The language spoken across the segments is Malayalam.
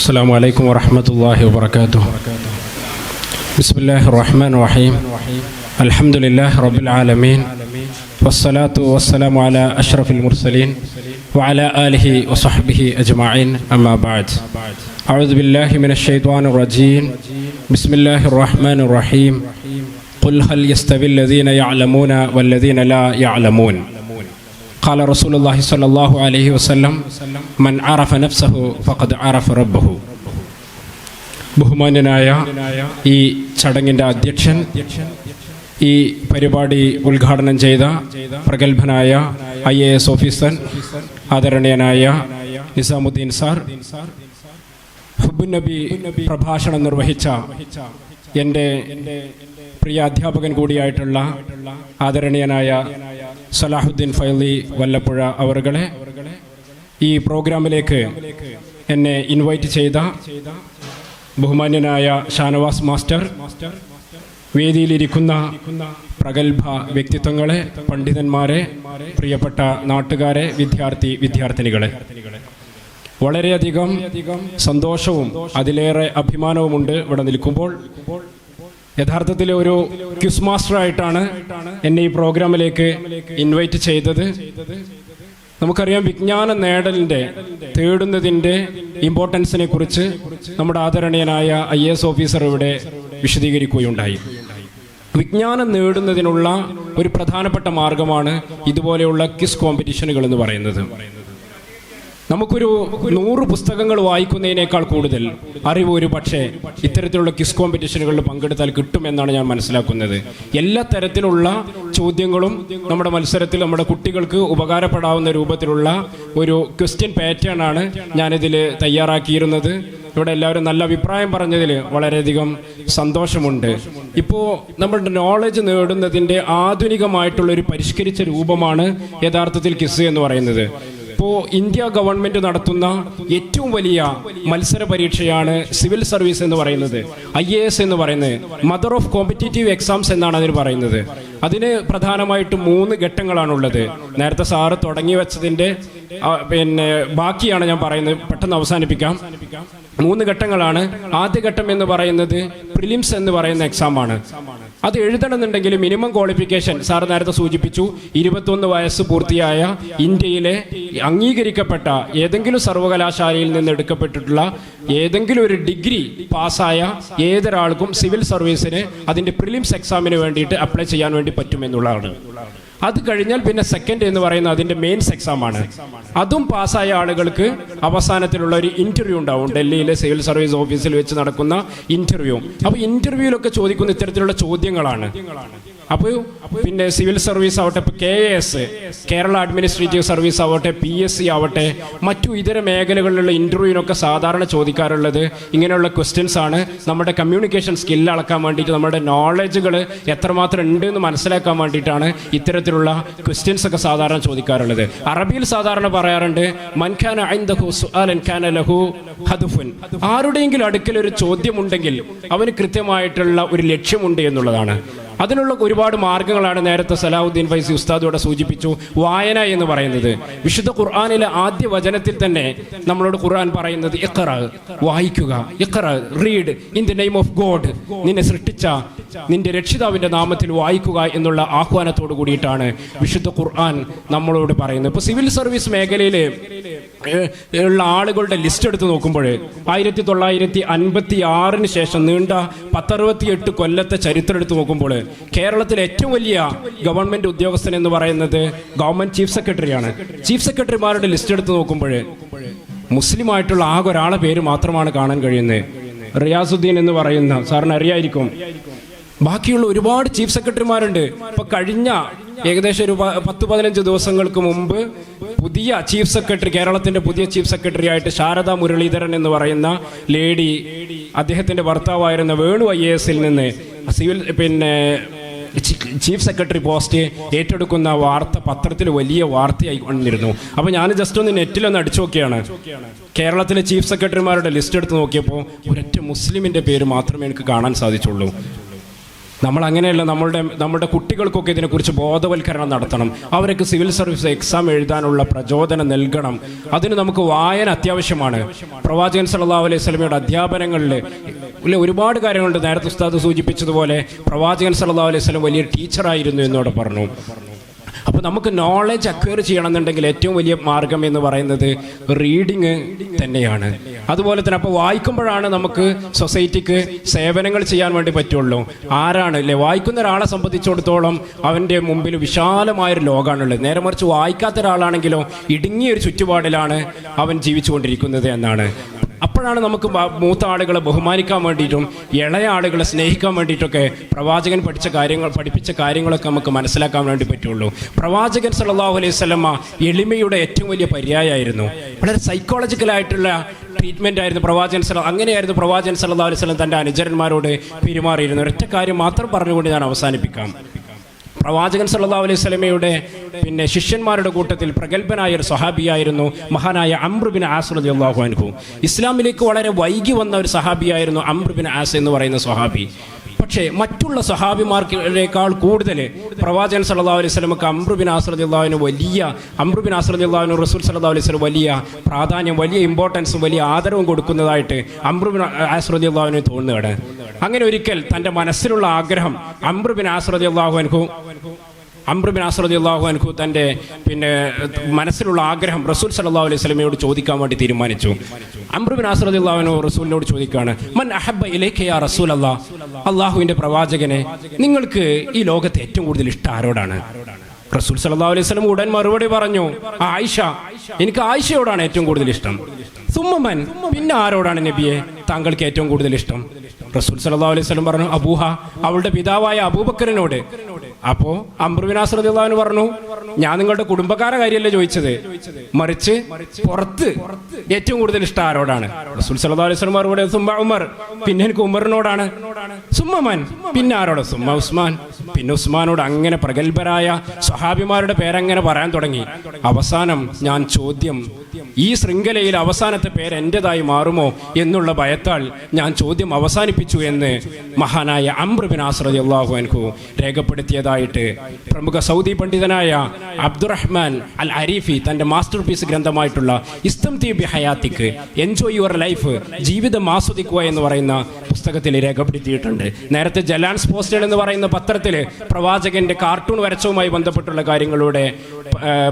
السلام عليكم ورحمة الله وبركاته. بسم الله الرحمن الرحيم. الحمد لله رب العالمين والصلاة والسلام على أشرف المرسلين وعلى آله وصحبه أجمعين أما بعد. أعوذ بالله من الشيطان الرجيم. بسم الله الرحمن الرحيم. قل هل يستوي الذين يعلمون والذين لا يعلمون؟ قال رسول الله صلى الله عليه وسلم من عرف نفسه فقد عرف ربه ബഹുമാന്യനായ ഈ ചടങ്ങിൻ്റെ അധ്യക്ഷൻ ഈ പരിപാടി ഉദ്ഘാടനം ചെയ്ത പ്രഗത്ഭനായ ഐ എ എസ് ഓഫീസർ ആദരണീയനായ നിസാമുദ്ദീൻ സാർ ഹുബുൻ നബി പ്രഭാഷണം നിർവഹിച്ച എൻ്റെ പ്രിയ അധ്യാപകൻ കൂടിയായിട്ടുള്ള ആദരണീയനായ സലാഹുദ്ദീൻ ഫൈലി വല്ലപ്പുഴ അവറുകളെ ഈ പ്രോഗ്രാമിലേക്ക് എന്നെ ഇൻവൈറ്റ് ചെയ്ത ബഹുമാന്യനായ ഷാനവാസ് മാസ്റ്റർ വേദിയിലിരിക്കുന്ന പ്രഗത്ഭ വ്യക്തിത്വങ്ങളെ പണ്ഡിതന്മാരെ പ്രിയപ്പെട്ട നാട്ടുകാരെ വിദ്യാർത്ഥി വിദ്യാർത്ഥിനികളെ. വളരെയധികം സന്തോഷവും അതിലേറെ അഭിമാനവുമുണ്ട് ഇവിടെ നിൽക്കുമ്പോൾ. യഥാർത്ഥത്തിൽ ഒരു ക്വിസ് മാസ്റ്റർ ആയിട്ടാണ് എന്നെ ഈ പ്രോഗ്രാമിലേക്ക് ഇൻവൈറ്റ് ചെയ്തത്. നമുക്കറിയാം വിജ്ഞാന നേടലിന്റെ തേടുന്നതിന്റെ ഇമ്പോർട്ടൻസിനെ കുറിച്ച് നമ്മുടെ ആദരണീയനായ ഐ എസ് ഓഫീസർ ഇവിടെ വിശദീകരിക്കുകയുണ്ടായി. വിജ്ഞാനം നേടുന്നതിനുള്ള ഒരു പ്രധാനപ്പെട്ട മാർഗമാണ് ഇതുപോലെയുള്ള ക്വിസ് കോമ്പറ്റീഷനുകൾ എന്ന് പറയുന്നത്. നമുക്കൊരു നൂറ് പുസ്തകങ്ങൾ വായിക്കുന്നതിനേക്കാൾ കൂടുതൽ അറിവ് ഒരു പക്ഷേ ഇത്തരത്തിലുള്ള ക്വിസ് കോമ്പറ്റീഷനുകളിൽ പങ്കെടുത്താൽ കിട്ടുമെന്നാണ് ഞാൻ മനസ്സിലാക്കുന്നത്. എല്ലാ തരത്തിലുള്ള ചോദ്യങ്ങളും നമ്മുടെ മത്സരത്തിൽ നമ്മുടെ കുട്ടികൾക്ക് ഉപകാരപ്പെടാവുന്ന രൂപത്തിലുള്ള ഒരു ക്വസ്റ്റ്യൻ പാറ്റേൺ ആണ് ഞാനിതിൽ തയ്യാറാക്കിയിരുന്നത്. ഇവിടെ എല്ലാവരും നല്ല അഭിപ്രായം പറഞ്ഞതിൽ വളരെയധികം സന്തോഷമുണ്ട്. ഇപ്പോൾ നമ്മുടെ നോളജ് നേടുന്നതിന്റെ ആധുനികമായിട്ടുള്ള ഒരു പരിഷ്കരിച്ച രൂപമാണ് യഥാർത്ഥത്തിൽ കിസ് എന്ന് പറയുന്നത്. ഇപ്പോൾ ഇന്ത്യ ഗവൺമെന്റ് നടത്തുന്ന ഏറ്റവും വലിയ മത്സര പരീക്ഷയാണ് സിവിൽ സർവീസ് എന്ന് പറയുന്നത് ഐ എ എസ് എന്ന് പറയുന്നത് മദർ ഓഫ് കോമ്പറ്റേറ്റീവ് എക്സാംസ് എന്നാണ് അതിന് പറയുന്നത്. അതിന് പ്രധാനമായിട്ടും മൂന്ന് ഘട്ടങ്ങളാണുള്ളത്. നേരത്തെ സാറ് തുടങ്ങി വെച്ചതിന്റെ പിന്നെ ബാക്കിയാണ് ഞാൻ പറയുന്നത്. പെട്ടെന്ന് അവസാനിപ്പിക്കാം. മൂന്ന് ഘട്ടങ്ങളാണ്. ആദ്യ ഘട്ടം എന്ന് പറയുന്നത് പ്രിലിംസ് എന്ന് പറയുന്ന എക്സാം ആണ്. അത് എഴുതണമെന്നുണ്ടെങ്കിൽ മിനിമം ക്വാളിഫിക്കേഷൻ. സാർ നേരത്തെ സൂചിപ്പിച്ചു ഇരുപത്തൊന്ന് വയസ്സ് പൂർത്തിയായ ഇന്ത്യയിലെ അംഗീകരിക്കപ്പെട്ട ഏതെങ്കിലും സർവകലാശാലയിൽ നിന്ന് എടുക്കപ്പെട്ടിട്ടുള്ള ഏതെങ്കിലും ഒരു ഡിഗ്രി പാസ്സായ ഏതൊരാൾക്കും സിവിൽ സർവീസിന് അതിന്റെ പ്രിലിംസ് എക്സാമിന് വേണ്ടിയിട്ട് അപ്ലൈ ചെയ്യാൻ വേണ്ടി പറ്റുമെന്നുള്ളതാണ് അത് കഴിഞ്ഞാൽ പിന്നെ സെക്കൻഡ് എന്ന് പറയുന്ന അതിന്റെ മെയിൻസ് എക്സാം ആണ്. അതും പാസ്സായ ആളുകൾക്ക് അവസാനത്തിലുള്ള ഒരു ഇന്റർവ്യൂ ഉണ്ടാവും. ഡൽഹിയിലെ സിവിൽ സർവീസ് ഓഫീസിൽ വെച്ച് നടക്കുന്ന ഇന്റർവ്യൂ അപ്പോൾ ഇന്റർവ്യൂലൊക്കെ ചോദിക്കുന്ന ഇത്തരത്തിലുള്ള ചോദ്യങ്ങളാണ്. അപ്പോൾ പിന്നെ സിവിൽ സർവീസ് ആവട്ടെ K S Kerala administrative service ആവട്ടെ പി എസ് സി ആവട്ടെ മറ്റു ഇതര മേഖലകളിലുള്ള ഇന്റർവ്യൂവിനൊക്കെ സാധാരണ ചോദിക്കാറുള്ളത് ഇങ്ങനെയുള്ള ക്വസ്റ്റ്യൻസ് ആണ്. നമ്മുടെ കമ്മ്യൂണിക്കേഷൻ സ്കിൽ അളക്കാൻ വേണ്ടിയിട്ട് നമ്മുടെ നോളജുകൾ എത്രമാത്രം ഉണ്ട് എന്ന് മനസ്സിലാക്കാൻ വേണ്ടിയിട്ടാണ് ഇത്തരത്തിലുള്ള ക്വസ്റ്റ്യൻസ് ഒക്കെ സാധാരണ ചോദിക്കാറുള്ളത്. അറബിയിൽ സാധാരണ പറയാറുണ്ട് ലഹു ആരുടെയെങ്കിലും അടുക്കൽ ഒരു ചോദ്യമുണ്ടെങ്കിൽ അവന് കൃത്യമായിട്ടുള്ള ഒരു ലക്ഷ്യമുണ്ട് എന്നുള്ളതാണ്. അതിനുള്ള ഒരുപാട് മാർഗങ്ങളാണ് നേരത്തെ സലാഹുദ്ദീൻ ഫൈസി ഉസ്താദോടെ സൂചിപ്പിച്ചു. വായന എന്ന് പറയുന്നത്. വിശുദ്ധ ഖുർആാനിലെ ആദ്യ വചനത്തിൽ തന്നെ നമ്മളോട് ഖുർആൻ പറയുന്നത് എക്കറ വായിക്കുക. എക്കറ read in the name of God നിന്നെ സൃഷ്ടിച്ച നിന്റെ രക്ഷിതാവിന്റെ നാമത്തിൽ വായിക്കുക എന്നുള്ള ആഹ്വാനത്തോട് കൂടിയിട്ടാണ് വിശുദ്ധ ഖുർആൻ നമ്മളോട് പറയുന്നത്. ഇപ്പൊ സിവിൽ സർവീസ് മേഖലയിൽ ഉള്ള ആളുകളുടെ ലിസ്റ്റ് എടുത്ത് നോക്കുമ്പോൾ ആയിരത്തി തൊള്ളായിരത്തി അൻപത്തി ആറിന് ശേഷം നീണ്ട പത്തറുപത്തി എട്ട് കൊല്ലത്തെ ചരിത്രം എടുത്ത് നോക്കുമ്പോൾ കേരളത്തിലെ ഏറ്റവും വലിയ ഗവൺമെന്റ് ഉദ്യോഗസ്ഥൻ എന്ന് പറയുന്നത് ഗവൺമെന്റ് ചീഫ് സെക്രട്ടറിയാണ്. ചീഫ് സെക്രട്ടറിമാരുടെ ലിസ്റ്റ് എടുത്ത് നോക്കുമ്പോൾ മുസ്ലിമായിട്ടുള്ള ആകെ ഒരാളെ പേര് മാത്രമാണ് കാണാൻ കഴിയുന്നത്. റിയാസുദ്ദീൻ എന്ന് പറയുന്ന സാറിന് അറിയായിരിക്കും. ബാക്കിയുള്ള ഒരുപാട് ചീഫ് സെക്രട്ടറിമാരുണ്ട്. ഇപ്പൊ കഴിഞ്ഞ ഏകദേശം ഒരു പത്ത് പതിനഞ്ച് ദിവസങ്ങൾക്ക് മുമ്പ് പുതിയ ചീഫ് സെക്രട്ടറി കേരളത്തിന്റെ പുതിയ ചീഫ് സെക്രട്ടറി ആയിട്ട് ശാരദ മുരളീധരൻ എന്ന് പറയുന്ന ലേഡി അദ്ദേഹത്തിന്റെ ഭർത്താവായിരുന്ന വേണു ഐ നിന്ന് സിവിൽ പിന്നെ ചീഫ് സെക്രട്ടറി പോസ്റ്റ് ഏറ്റെടുക്കുന്ന വാർത്ത പത്രത്തിൽ വലിയ വാർത്തയായി കൊണ്ടിരുന്നു അപ്പോൾ ഞാൻ ജസ്റ്റ് ഒന്ന് നെറ്റിലൊന്ന് അടിച്ചു നോക്കിയാണ്. കേരളത്തിലെ ചീഫ് സെക്രട്ടറിമാരുടെ ലിസ്റ്റ് എടുത്ത് നോക്കിയപ്പോൾ ഒരൊറ്റ മുസ്ലിമിന്റെ പേര് മാത്രമേ എനിക്ക് കാണാൻ സാധിച്ചുള്ളൂ. നമ്മൾ അങ്ങനെയല്ല നമ്മളുടെ നമ്മുടെ കുട്ടികൾക്കൊക്കെ ഇതിനെക്കുറിച്ച് ബോധവൽക്കരണം നടത്തണം. അവർക്ക് സിവിൽ സർവീസ് എക്സാം എഴുതാനുള്ള പ്രചോദനം നൽകണം. അതിന് നമുക്ക് വായന അത്യാവശ്യമാണ്. പ്രവാചകൻ സല്ലല്ലാഹു അലൈഹി സ്വലമയുടെ അധ്യാപനങ്ങളിൽ ഒരുപാട് കാര്യങ്ങളുണ്ട്. നേരത്തെ ഉസ്താദ് സൂചിപ്പിച്ചതുപോലെ പ്രവാചകൻ സല്ലല്ലാഹു അലൈഹി സ്വലം വലിയ ടീച്ചറായിരുന്നു എന്നോട് പറഞ്ഞു. അപ്പോൾ നമുക്ക് നോളജ് അക്വയർ ചെയ്യണമെന്നുണ്ടെങ്കിൽ ഏറ്റവും വലിയ മാർഗം എന്ന് പറയുന്നത് റീഡിങ് തന്നെയാണ്. അതുപോലെ തന്നെ അപ്പോൾ വായിക്കുമ്പോഴാണ് നമുക്ക് സൊസൈറ്റിക്ക് സേവനങ്ങൾ ചെയ്യാൻ വേണ്ടി പറ്റുള്ളൂ. ആരാണ്? അല്ലേ? വായിക്കുന്ന ഒരാളെ സംബന്ധിച്ചിടത്തോളം അവന്റെ മുമ്പിൽ വിശാലമായൊരു ലോകമാണുള്ളത് നേരെ മറിച്ച് വായിക്കാത്ത ഒരാളാണെങ്കിലോ ഇടുങ്ങിയൊരു ചുറ്റുപാടിലാണ് അവൻ ജീവിച്ചുകൊണ്ടിരിക്കുന്നത് എന്നാണ്. അപ്പോഴാണ് നമുക്ക് മൂത്ത ആളുകളെ ബഹുമാനിക്കാൻ വേണ്ടിയിട്ടും ഇളയ ആളുകളെ സ്നേഹിക്കാൻ വേണ്ടിയിട്ടൊക്കെ പ്രവാചകൻ പഠിച്ച കാര്യങ്ങൾ പഠിപ്പിച്ച കാര്യങ്ങളൊക്കെ നമുക്ക് മനസ്സിലാക്കാൻ വേണ്ടി പറ്റുള്ളൂ. പ്രവാചകൻ സല്ലല്ലാഹു അലൈഹി സ്വലമ്മ എളിമയുടെ ഏറ്റവും വലിയ പര്യായമായിരുന്നു വളരെ സൈക്കോളജിക്കലായിട്ടുള്ള ട്രീറ്റ്മെന്റ് ആയിരുന്നു പ്രവാചകൻ സല അങ്ങനെയായിരുന്നു പ്രവാചകൻ സല്ലല്ലാഹു അലൈഹി സ്വലം തന്റെ അനുചരന്മാരോട് പെരുമാറിയിരുന്നു ഒരൊറ്റ കാര്യം മാത്രം പറഞ്ഞുകൊണ്ട് ഞാൻ അവസാനിപ്പിക്കാം. പ്രവാചകൻ സല്ലല്ലാഹു അലൈഹി സ്വലമയുടെ പിന്നെ ശിഷ്യന്മാരുടെ കൂട്ടത്തിൽ പ്രഗത്ഭനായ ഒരു സഹാബിയായിരുന്നു മഹാനായ അമ്രുബിൻ ആസ് അള്ളാഹു അനുഭവം ഇസ്ലാമിലേക്ക് വളരെ വൈകി വന്ന ഒരു സഹാബിയായിരുന്നു അമ്രുബിൻ ആസ് എന്ന് പറയുന്ന സ്വഹാബി. പക്ഷേ മറ്റുള്ള സഹാബിമാർക്കേക്കാൾ കൂടുതൽ പ്രവാചകൻ സല്ലാ അലൈഹി സ്വലമക്ക് അമ്രുബിൻ ആസ് റളിയല്ലാഹുവിന് വലിയ അമ്രുബിൻ ആസ് റളിയല്ലാഹുവിന് റസൂൽ സല്ലാ അലൈഹി സ്വലം വലിയ പ്രാധാന്യം വലിയ ഇമ്പോർട്ടൻസും വലിയ ആദരവും കൊടുക്കുന്നതായിട്ട് അമ്രുബിൻ ആസ് റളിയല്ലാഹുവിന് തോന്നുകയാണ്. അങ്ങനെ ഒരിക്കൽ തന്റെ മനസ്സിലുള്ള ആഗ്രഹം അമ്രുബിൻ ആസ് റളിയല്ലാഹു അംറുബിൻ ആസ്രദി അള്ളാഹു അൻഹു തന്റെ പിന്നെ മനസ്സിലുള്ള ആഗ്രഹം റസൂൽ സല്ലല്ലാഹു അലൈഹി സ്വലമയോട് ചോദിക്കാൻ വേണ്ടി തീരുമാനിച്ചു. അമ്രുബിൻ ആസ്രദി അള്ളാഹുനു റസൂലിനോട് ചോദിക്കുകയാണ് മൻ അഹബ ഇലേഖയാ യാ റസൂൽ അല്ലാ അള്ളാഹുവിന്റെ പ്രവാചകനെ നിങ്ങൾക്ക് ഈ ലോകത്ത് ഏറ്റവും കൂടുതൽ ഇഷ്ടം ആരോടാണ്? റസൂൽ സല്ലല്ലാഹു അലൈഹി സ്വലം ഉടൻ മറുപടി പറഞ്ഞു ആയിഷ എനിക്ക് ആയിഷയോടാണ് ഏറ്റവും കൂടുതൽ ഇഷ്ടം. സുമ്മൻ പിന്നെ ആരോടാണ് നബിയെ താങ്കൾക്ക് ഏറ്റവും കൂടുതൽ ഇഷ്ടം? റസൂൽ സല്ലല്ലാഹു അലൈഹി സ്വലം പറഞ്ഞു അബൂഹ അവളുടെ പിതാവായ അബൂബക്കറിനോട്. അപ്പോ അംബ്രുവിനാസ്രദിള്ളാന്ന് പറഞ്ഞു ഞാൻ നിങ്ങളുടെ കുടുംബക്കാരെ കാര്യമല്ലേ ചോദിച്ചത്? മറിച്ച് പുറത്ത് ഏറ്റവും കൂടുതൽ ഇഷ്ടം ആരോടാണ്? റസൂൽ സല്ലല്ലാഹു അലൈഹി വസല്ലം ഉമർ പിന്നെ എനിക്ക് ഉമറിനോടാണ്. സുമ്മമാൻ പിന്നെ ആരോട്? സുമ്മ ഉസ്മാൻ പിന്നെ ഉസ്മാനോട് അങ്ങനെ പ്രഗത്ഭരായ സ്വഹാബിമാരുടെ പേരങ്ങനെ പറയാൻ തുടങ്ങി. അവസാനം ഞാൻ ചോദ്യം ഈ ശൃംഖലയിൽ അവസാനത്തെ പേര് എന്റേതായി മാറുമോ എന്നുള്ള ഭയത്താൽ ഞാൻ ചോദ്യം അവസാനിപ്പിച്ചു എന്ന് മഹാനായ അമ്രുബിൻ ആസ്രദ് അള്ളാഹു അൻഹു രേഖപ്പെടുത്തിയതായിട്ട് പ്രമുഖ സൗദി പണ്ഡിതനായ അബ്ദുറഹ്മാൻ അൽ അരീഫി തന്റെ മാസ്റ്റർ പീസ് ഗ്രന്ഥമായിട്ടുള്ള ഇസ്തം തീബി ഹയാത്തിക്ക് എൻജോയ് യുവർ ലൈഫ് ജീവിതം ആസ്വദിക്കുക എന്ന് പറയുന്ന പുസ്തകത്തിൽ രേഖപ്പെടുത്തിയിട്ടുണ്ട്. നേരത്തെ ജലാൻസ് പോസ്റ്റൽ എന്ന് പറയുന്ന പത്രത്തിൽ പ്രവാചകന്റെ കാർട്ടൂൺ വരച്ചവുമായി ബന്ധപ്പെട്ടുള്ള കാര്യങ്ങളുടെ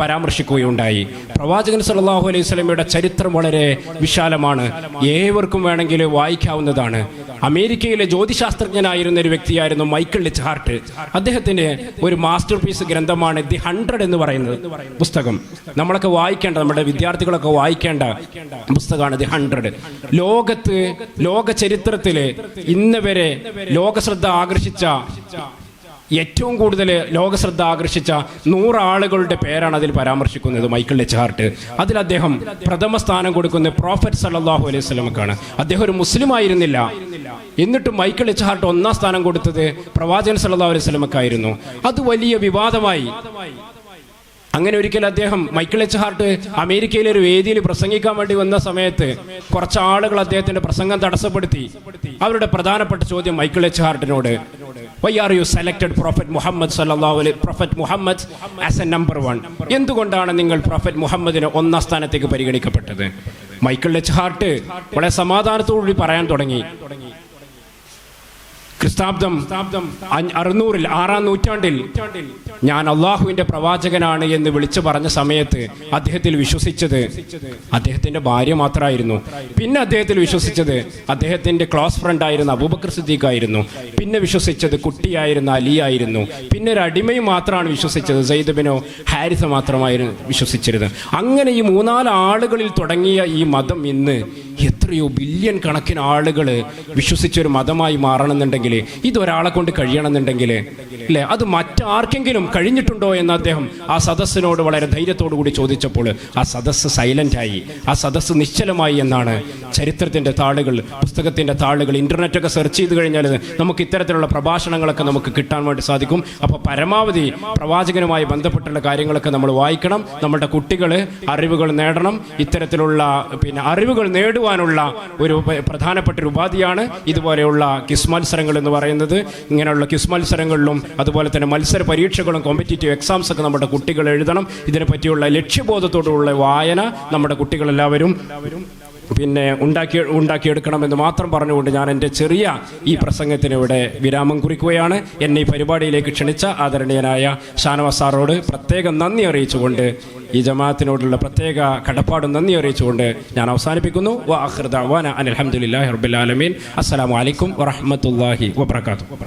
പരാമർശിക്കുകയുണ്ടായി. പ്രവാചകൻ സല്ലല്ലാഹു അലൈഹി സ്വലമയുടെ ചരിത്രം വളരെ വിശാലമാണ്. ഏവർക്കും വേണമെങ്കിൽ വായിക്കാവുന്നതാണ്. അമേരിക്കയിലെ ജ്യോതിശാസ്ത്രജ്ഞനായിരുന്ന ഒരു വ്യക്തിയായിരുന്നു മൈക്കിൾ ലിച്ച് ഹാർട്ട് അദ്ദേഹത്തിന്റെ ഒരു മാസ്റ്റർ പീസ് ഗ്രന്ഥമാണ് ദി ഹൺഡ്രഡ് എന്ന് പറയുന്നത്. പുസ്തകം. നമ്മളൊക്കെ വായിക്കേണ്ട നമ്മുടെ വിദ്യാർത്ഥികളൊക്കെ വായിക്കേണ്ട പുസ്തകമാണ് ദി ഹൺഡ്രഡ്. ലോകത്ത് ലോക ചരിത്രത്തിൽ ഇന്ന് വരെ ലോകശ്രദ്ധ ആകർഷിച്ച ഏറ്റവും കൂടുതൽ ലോകശ്രദ്ധ ആകർഷിച്ച നൂറ് ആളുകളുടെ പേരാണ് അതിൽ പരാമർശിക്കുന്നത് മൈക്കിൾ ലെച്ചാർട്ട് അതിൽ അദ്ദേഹം പ്രഥമ സ്ഥാനം കൊടുക്കുന്ന പ്രോഫറ്റ് സല്ലല്ലാഹു അലൈഹി സ്വലമക്കാണ് അദ്ദേഹം ഒരു മുസ്ലിം ആയിരുന്നില്ല. എന്നിട്ടും മൈക്കിൾ ലെച്ചാർട്ട് ഒന്നാം സ്ഥാനം കൊടുത്തത് പ്രവാചകൻ സല്ലല്ലാഹു അലൈഹി സ്വലമക്കായിരുന്നു അത് വലിയ വിവാദമായി. അങ്ങനെ ഒരിക്കൽ അദ്ദേഹം മൈക്കിൾ എച്ച് ഹാർട്ട് അമേരിക്കയിലെ ഒരു വേദിയിൽ പ്രസംഗിക്കാൻ വേണ്ടി വന്ന സമയത്ത് കുറച്ച് ആളുകൾ അദ്ദേഹത്തിന്റെ പ്രസംഗം തടസ്സപ്പെടുത്തി. അവരുടെ പ്രധാനപ്പെട്ട ചോദ്യം Michael H ഹാർട്ടിനോട് why are you selected prophet Muhammad സല്ലല്ലാഹു അലൈഹി prophet Muhammad as a number one എന്തുകൊണ്ടാണ് നിങ്ങൾ പ്രൊഫറ്റ് മുഹമ്മദിനെ ഒന്നാം സ്ഥാനത്തേക്ക് പരിഗണിക്കപ്പെട്ടത്? മൈക്കിൾ എച്ച് ഹാർട്ട് വളരെ സമാധാനത്തോടുകൂടി പറയാൻ തുടങ്ങി. ക്രിസ്താബ്ദം അറുന്നൂറിൽ ആറാം നൂറ്റാണ്ടിൽ ഞാൻ അള്ളാഹുവിന്റെ പ്രവാചകനാണ് എന്ന് വിളിച്ചു പറഞ്ഞ സമയത്ത് അദ്ദേഹത്തിൽ വിശ്വസിച്ചത് അദ്ദേഹത്തിന്റെ ഭാര്യ മാത്രമായിരുന്നു. പിന്നെ അദ്ദേഹത്തിൽ വിശ്വസിച്ചത് അദ്ദേഹത്തിന്റെ ക്ലോസ് ഫ്രണ്ട് ആയിരുന്ന അബൂബക്കർ സിദ്ദീഖ് ആയിരുന്നു. പിന്നെ വിശ്വസിച്ചത് കുട്ടിയായിരുന്ന അലി ആയിരുന്നു. പിന്നെ ഒരു അടിമയും മാത്രമാണ് വിശ്വസിച്ചത്. സൈദബിനോ ഹാരിസ മാത്രമായിരുന്നു വിശ്വസിച്ചിരുന്നത്. അങ്ങനെ ഈ മൂന്നാൽ ആളുകളിൽ തുടങ്ങിയ ഈ മതം ഇന്ന് എത്രയോ ബില്യൺ കണക്കിന് ആളുകൾ വിശ്വസിച്ചൊരു മതമായി മാറണമെന്നുണ്ടെങ്കിൽ ഇതൊരാളെ കൊണ്ട് കഴിയണമെന്നുണ്ടെങ്കിൽ അല്ലേ അത് മറ്റാർക്കെങ്കിലും കഴിഞ്ഞിട്ടുണ്ടോ എന്ന് അദ്ദേഹം ആ സദസ്സിനോട് വളരെ ധൈര്യത്തോടു കൂടി ചോദിച്ചപ്പോൾ ആ സദസ്സ് സൈലന്റായി ആ സദസ്സ് നിശ്ചലമായി എന്നാണ് ചരിത്രത്തിന്റെ താളുകൾ പുസ്തകത്തിന്റെ താളുകൾ ഇന്റർനെറ്റൊക്കെ സെർച്ച് ചെയ്ത് കഴിഞ്ഞാൽ നമുക്ക് ഇത്തരത്തിലുള്ള പ്രഭാഷണങ്ങളൊക്കെ നമുക്ക് കിട്ടാൻ വേണ്ടി സാധിക്കും. അപ്പോൾ പരമാവധി പ്രവാചകനുമായി ബന്ധപ്പെട്ടുള്ള കാര്യങ്ങളൊക്കെ നമ്മൾ വായിക്കണം. നമ്മുടെ കുട്ടികൾ അറിവുകൾ നേടണം. ഇത്തരത്തിലുള്ള പിന്നെ അറിവുകൾ നേടുവാൻ പഠിക്കുവാനുള്ള ഒരു പ്രധാനപ്പെട്ട ഒരു ഉപാധിയാണ് ഇതുപോലെയുള്ള ക്വിസ് മത്സരങ്ങൾ എന്ന് പറയുന്നത്. ഇങ്ങനെയുള്ള ക്വിസ് മത്സരങ്ങളിലും അതുപോലെ തന്നെ മത്സര പരീക്ഷകളും കോമ്പറ്റേറ്റീവ് എക്സാംസ് ഒക്കെ നമ്മുടെ കുട്ടികൾ എഴുതണം. ഇതിനെ പറ്റിയുള്ള ലക്ഷ്യബോധത്തോടുള്ള വായന നമ്മുടെ കുട്ടികളെല്ലാവരും പിന്നെ ഉണ്ടാക്കി ഉണ്ടാക്കിയെടുക്കണമെന്ന് മാത്രം പറഞ്ഞുകൊണ്ട് ഞാൻ എന്റെ ചെറിയ ഈ പ്രസംഗത്തിന് ഇവിടെ വിരാമം കുറിക്കുകയാണ്. എന്നെ ഈ പരിപാടിയിലേക്ക് ക്ഷണിച്ച ആദരണീയനായ ഷാനവാസ് സാറോട് പ്രത്യേകം നന്ദി അറിയിച്ചുകൊണ്ട് ഈ ജമാഅത്തിനോടുള്ള പ്രത്യേക കടപ്പാടും നന്ദി അറിയിച്ചുകൊണ്ട് ഞാൻ അവസാനിപ്പിക്കുന്നു. വാഹൃദ വാന അനിൽഹമുല്ലാഹി ഹർബുലാലമീൻ ആലമീൻ. അസ്സലാമു അലൈക്കും വറഹ്മത്തുള്ളാഹി വബറകാതുഹു.